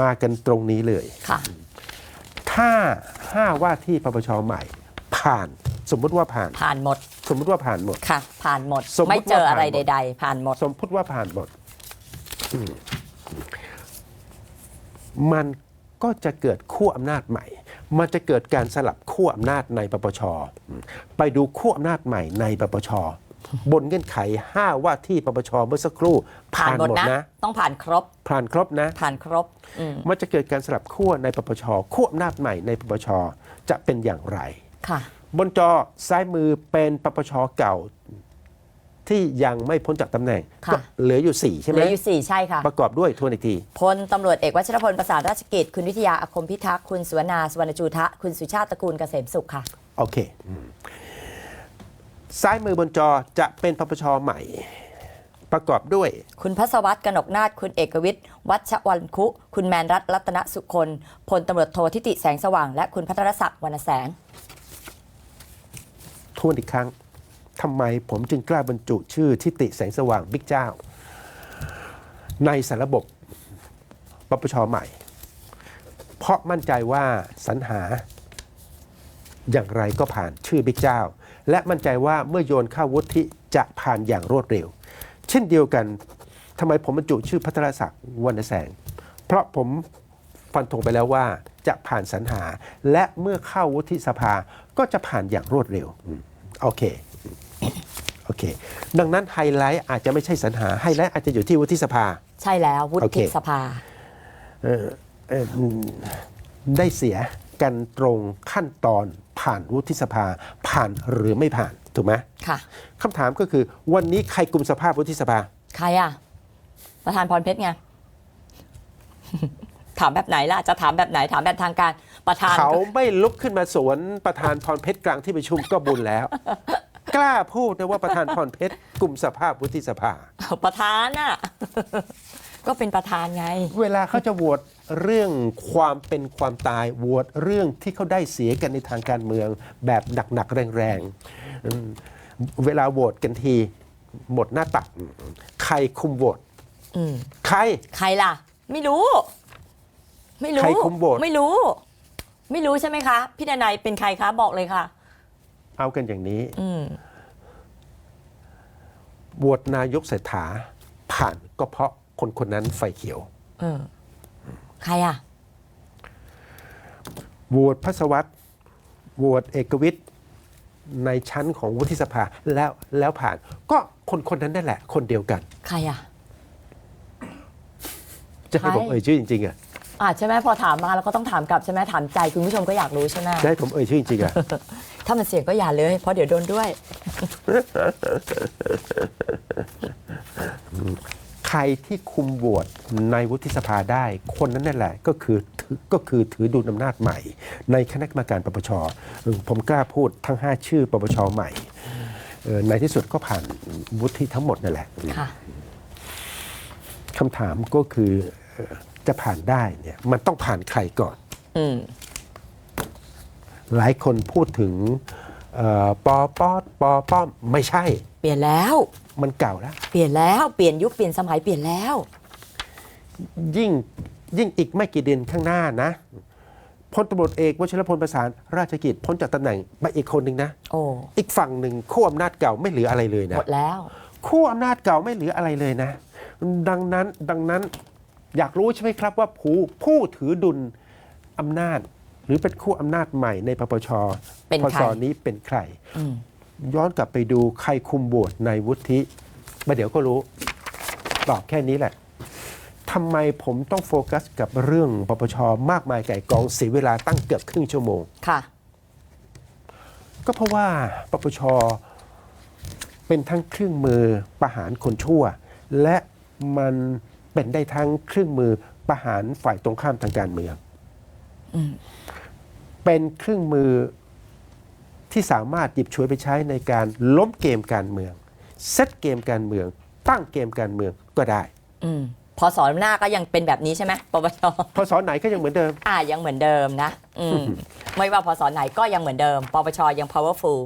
มากันตรงนี้เลย ค่ะ ถ้าห้าว่าที่ปปชใหม่ ผ่านสมมุติว่าผ่าน ผ่านหมด สมมุติว่าผ่านหมด ค่ะ ผ่านหมด สมมุติไม่เจออะไรว่าผ่านหมด ใด ๆ ผ่านหมด สมมุติว่าผ่านหมดอืมมันก็จะเกิดขั้วอำนาจใหม่ มันจะเกิดการสลับขั้วอำนาจในปปชอืมไปดูขั้วอำนาจใหม่ในปปช บนเงื่อนไข 5 ว่าที่ปปชเมื่อสักครู่ผ่านหมดนะนะต้องผ่านครบ ผ่านครบนะ ผ่านครบอืมมันจะเกิดการสลับขั้วในปปชขั้วอำนาจใหม่ในปปชจะเป็นอย่างไรค่ะ บนจอซ้ายมือเป็นปปชเก่า ที่ยังไม่พ้นจากตำแหน่งค่ะก็เหลืออยู่ 4 ใช่เหไหมลืออยู่สี่ใช่ค่ะ ประกอบด้วยทวนอีกทีพลตำรวจเอกวัชรพลประสานราชกิจ คุณวิทยาอาคมพิทักษ์คุณสุวรรณาสุวรรณจูทะ คุณสุชาติตระกูลเกษมสุขค่ะ โอเคอืม ซ้ายมือบนจอจะเป็นปปชใหม่ ประกอบด้วย คุณพัศวัตรกนกนาถคุณเอกวิทย์วัชวันคุ คุณแมนรัตน์รัตนสุคนพลตำรวจโททิติแสงสว่าง และคุณพัทรศักดิ์วรรณแสงทวนอีกครั้งทำไมผมจึงกล้าบรรจุชื่อทิติแสงสว่างบิ๊กเจ้า ในสารบบปปชใหม่ เพราะมั่นใจว่าสรรหาอย่างไรก็ผ่านชื่อบิ๊กเจ้า และมั่นใจว่าเมื่อโยนเข้าวุฒิจะผ่านอย่างรวดเร็ว เช่นเดียวกันทำไมผมบรรจุชื่อพัทรศักดิ์วรรณแสง เพราะผมฟันธงไปแล้วว่าจะผ่านสรรหา และเมื่อเข้าวุฒิสภาก็จะผ่านอย่างรวดเร็วอืมโอเคโอเค ดังนั้นไฮไลท์อาจจะไม่ใช่สรรหาไฮไลท์อาจจะอยู่ที่วุฒิสภา ใช่แล้ววุโอเคฒิสภาเอ่ออืมได้เสียกันตรงขั้นตอน ผ่านวุฒิสภา ผ่านหรือไม่ผ่านถูกไหมค่ะ คำถามก็คือ วันนี้ใครกลุ่มสภาพวุฒิสภา ใครอะ ประธานพรเพชรไง ถามแบบไหนล่ะ จะถามแบบไหน ถามแบบทางการ ประธาน เขาไม่ลุกขึ้นมาสวนประธานพรเพชรกลางที่ประชุมก็บุญแล้ว กล้าพูดนะว่าประธานพรเพชรกลุ่มสภาพวุฒิสภา ประธานน่ะ ก็เป็นประธานไง เวลาเขาจะโหวต เรื่องความเป็นความตายโหวตเรื่องที่เขาได้เสียกันในทางการเมือง แบบหนัก ๆ แรงๆอืมเวลาโหวตกันทีหมดหน้าตัก ใครคุมโหวตอืมใคร ใครล่ะ ไม่รู้ ไม่รู้ ใครคุมโหวตไม่รู้ ไม่รู้ใช่ไหมคะ พี่ดนัยเป็นใครคะ บอกเลยค่ะ เอากันอย่างนี้อืมโหวตนายกเศรษฐาผ่านก็เพราะคนคนนั้นไฟเขียวเออ ใครอะโหวตพัสวัตรโหวตเอกวิทย์ในชั้นของวุฒิสภาแล้วแล้วผ่าน ก็คนคนนั้นนั่นแหละ คนเดียวกัน ใครอะ จะให้ใครผมเอ่ยชื่อจริงๆอะอ่าใช่ไหมพอถามมาแล้วก็ต้องถามกลับใช่ไหมถามใจคุณผู้ชมก็อยากรู้ใช่ไหมจะให้ผมเอ่ยชื่อจริงๆอะ ถ้ามันเสี่ยงก็อย่าเลยเพราะเดี๋ยวโดนด้วย ใครที่คุมโหวตในวุฒิสภาได้ คนนั้นนั่นแหละก็คือถือก็คือถือดุลอำนาจใหม่ ในคณะกรรมการปปชเออผมกล้าพูดทั้ง 5 ชื่อปปชใหม่เอ่อในที่สุดก็ผ่านวุฒิทั้งหมดนั่นแหละค่ะคำถามก็คือเอ่อจะผ่านได้เนี่ยมันต้องผ่านใครก่อนอืมหลายคนพูดถึง เอ่อปอปอปอป้อมไม่ใช่ เปลี่ยนแล้ว มันเก่าแล้วเปลี่ยนแล้วเปลี่ยนยุคเปลี่ยนสมัยเปลี่ยนแล้ว ยิ่งยิ่งอีกไม่กี่เดือนข้างหน้านะพลตำรวจเอกวชิรพลประสานราชกิจพ้นจากตำแหน่งไปอีกคนหนึ่งนะ โอ้อีกฝั่งหนึ่งขั้วอำนาจเก่าไม่เหลืออะไรเลยนะหมดแล้วขั้วอำนาจเก่าไม่เหลืออะไรเลยนะ ดังนั้นดังนั้นอยากรู้ใช่ไหมครับว่าผู้ผู้ถือดุลอำนาจ หรือเป็นขั้วอำนาจใหม่ในปปชเป็นพใครศนี้เป็นใครอืมย้อนกลับไปดูใครคุมโหวตในวุฒิมาเดี๋ยวก็รู้ตอบแค่นี้แหละทำไมผมต้องโฟกัสกับเรื่องปปชมากมายไก่กองเสียเวลาตั้งเกือบครึ่งชั่วโมงค่ะ ก็เพราะว่าปปชเป็นทั้งเครื่องมือประหารคนชั่ว และมันเป็นได้ทั้งเครื่องมือประหารฝ่ายตรงข้ามทางการเมืองอืม เป็นเครื่องมือที่สามารถหยิบฉวยไปใช้ในการล้มเกมการเมือง เซตเกมการเมือง ตั้งเกมการเมืองก็ได้อืมพอสอนหน้าก็ยังเป็นแบบนี้ใช่ไหมปปชพอสอนไหนก็ยังเหมือนเดิม อ่ายังเหมือนเดิมนะ อืม ไม่ว่าพอสอนไหนก็ยังเหมือนเดิม ปปชยัง powerful